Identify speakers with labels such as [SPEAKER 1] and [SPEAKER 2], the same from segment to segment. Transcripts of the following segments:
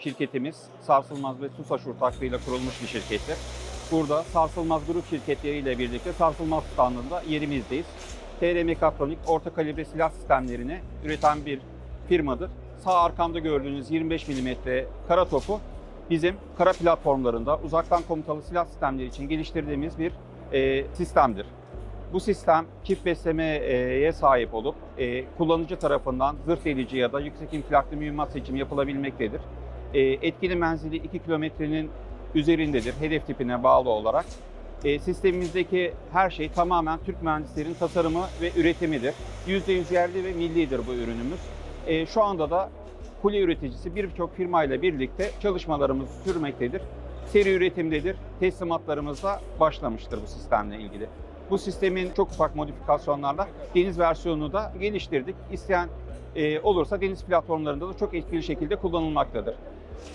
[SPEAKER 1] şirketimiz Sarsılmaz ve TUSAŞ ortaklığıyla kurulmuş bir şirkettir. Burada Sarsılmaz Grup şirketleriyle birlikte Sarsılmaz standında yerimizdeyiz. TR Mekatronik orta kalibre silah sistemlerini üreten bir firmadır. Sağ arkamda gördüğünüz 25 mm kara topu bizim kara platformlarında uzaktan komutalı silah sistemleri için geliştirdiğimiz bir e, sistemdir. Bu sistem çift beslemeye sahip olup e, kullanıcı tarafından zırh delici ya da yüksek infilaklı mühimmat seçimi yapılabilmektedir. E, etkili menzili 2 kilometrenin üzerindedir hedef tipine bağlı olarak. E, sistemimizdeki her şey tamamen Türk mühendislerin tasarımı ve üretimidir. %100 yerli ve millidir bu ürünümüz. E, şu anda da kule üreticisi birçok firmayla birlikte çalışmalarımız sürmektedir. Seri üretimdedir. Teslimatlarımız da başlamıştır bu sistemle ilgili. Bu sistemin çok ufak modifikasyonlarla deniz versiyonunu da geliştirdik. İsteyen e, olursa deniz platformlarında da çok etkili şekilde kullanılmaktadır.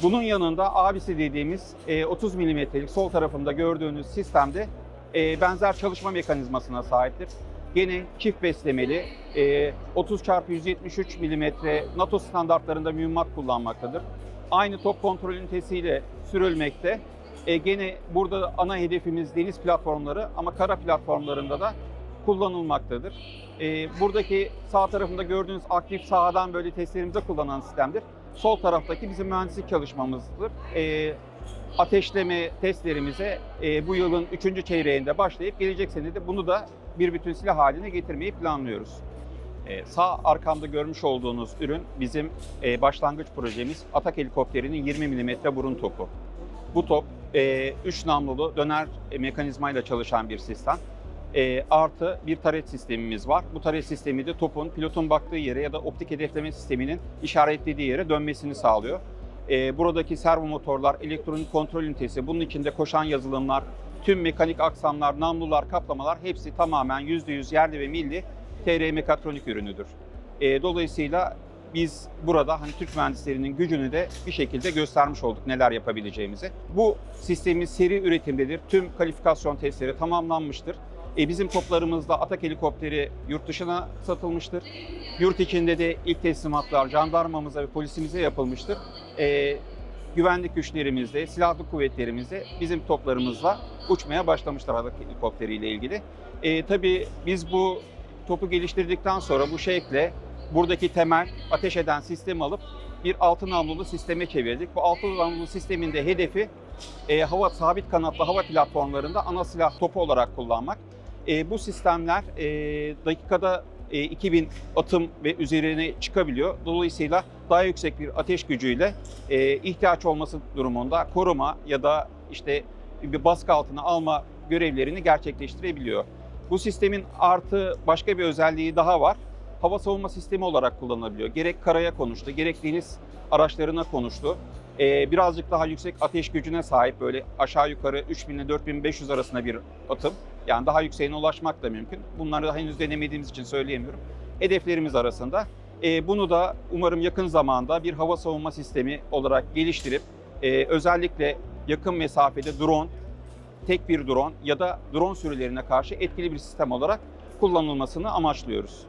[SPEAKER 1] Bunun yanında abisi dediğimiz e, 30 mm'lik sol tarafında gördüğünüz sistemde e, benzer çalışma mekanizmasına sahiptir. Gene çift beslemeli e, 30 x 173 mm NATO standartlarında mühimmat kullanmaktadır. Aynı top kontrol ünitesiyle sürülmekte. E, gene burada ana hedefimiz deniz platformları ama kara platformlarında da kullanılmaktadır. E, buradaki sağ tarafında gördüğünüz aktif sahadan böyle testlerimizde kullanılan sistemdir. Sol taraftaki bizim mühendislik çalışmamızdır. E, ateşleme testlerimize e, bu yılın 3. çeyreğinde başlayıp gelecek sene de bunu da bir bütün silah haline getirmeyi planlıyoruz. E, sağ arkamda görmüş olduğunuz ürün bizim e, başlangıç projemiz Atak helikopterinin 20 mm burun topu. Bu top 3 namlulu döner e, mekanizmayla çalışan bir sistem. E, artı bir taret sistemimiz var. Bu taret sistemi de topun pilotun baktığı yere ya da optik hedefleme sisteminin işaretlediği yere dönmesini sağlıyor. E, buradaki servo motorlar, elektronik kontrol ünitesi, bunun içinde koşan yazılımlar, tüm mekanik aksamlar, namlular, kaplamalar hepsi tamamen %100 yerli ve milli TR Mekatronik ürünüdür. E, dolayısıyla biz burada hani Türk mühendislerinin gücünü de bir şekilde göstermiş olduk neler yapabileceğimizi. Bu sistemimiz seri üretimdedir. Tüm kalifikasyon testleri tamamlanmıştır. E, bizim toplarımızda Atak helikopteri yurt dışına satılmıştır. Yurt içinde de ilk teslimatlar jandarmamıza ve polisimize yapılmıştır. E, güvenlik güçlerimizde, silahlı kuvvetlerimizde bizim toplarımızla uçmaya başlamışlar Atak helikopteriyle ilgili. E, tabii biz bu topu geliştirdikten sonra bu şekle buradaki temel ateş eden sistemi alıp bir altı namlulu sisteme çevirdik. Bu altı namlulu sistemin de hedefi e, hava sabit kanatlı hava platformlarında ana silah topu olarak kullanmak. E, bu sistemler e, dakikada e, 2000 atım ve üzerine çıkabiliyor. Dolayısıyla daha yüksek bir ateş gücüyle e, ihtiyaç olması durumunda koruma ya da işte bir baskı altına alma görevlerini gerçekleştirebiliyor. Bu sistemin artı başka bir özelliği daha var. Hava savunma sistemi olarak kullanılabiliyor. Gerek karaya konuştu, gerek deniz araçlarına konuştu. Ee, birazcık daha yüksek ateş gücüne sahip böyle aşağı yukarı 3000 ile 4500 arasında bir atım. Yani daha yükseğine ulaşmak da mümkün. Bunları da henüz denemediğimiz için söyleyemiyorum. Hedeflerimiz arasında. Ee, bunu da umarım yakın zamanda bir hava savunma sistemi olarak geliştirip e, özellikle yakın mesafede drone, tek bir drone ya da drone sürülerine karşı etkili bir sistem olarak kullanılmasını amaçlıyoruz.